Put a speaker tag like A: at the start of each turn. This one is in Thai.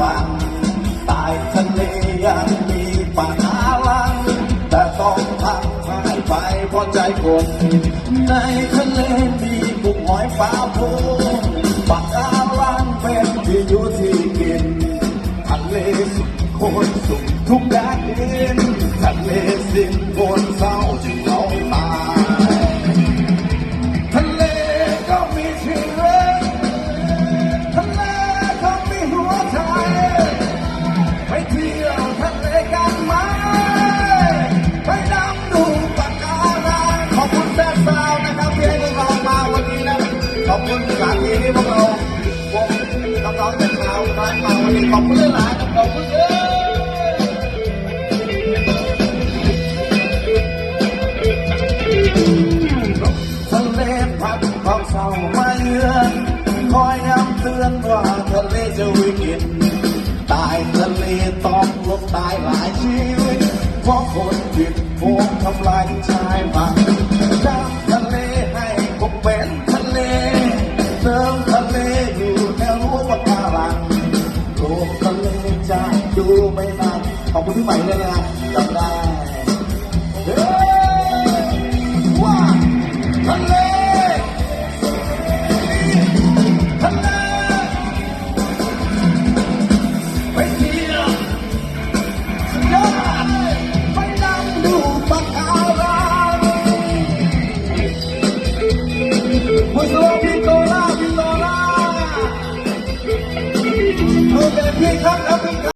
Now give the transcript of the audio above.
A: ฝั่งใต้ทะเลยังมีปะการัง แต่ต้องทำให้ไปเพราะใจคนในทะเลมีปุกหอยฟ้าพูปะการังเป็นที่อยู่ที่กินทะเลสุดคนสุดทุกแดนดินทะเลสิ้นคน ขอบคุณสถานที่ที่พวกเราวงน้องๆจากชาวน้อยมาวันนี้ขอบคุณหลานขอบคุณเยอะทะเลพัดความเศร้ามาเยือนคอยย้ำเตือนว่าทะเลจะวิกฤตตายทะเลต้องลบตายหลายชีวิตเพราะคนผิดพวงทำลายชายฝั่ง ก็เลยจะดูไม่นานขอบคุณที่ใหม่เลยนะจำได้ ล่าพี่โตล่าโอเคพี่ครับครับพี่ครับ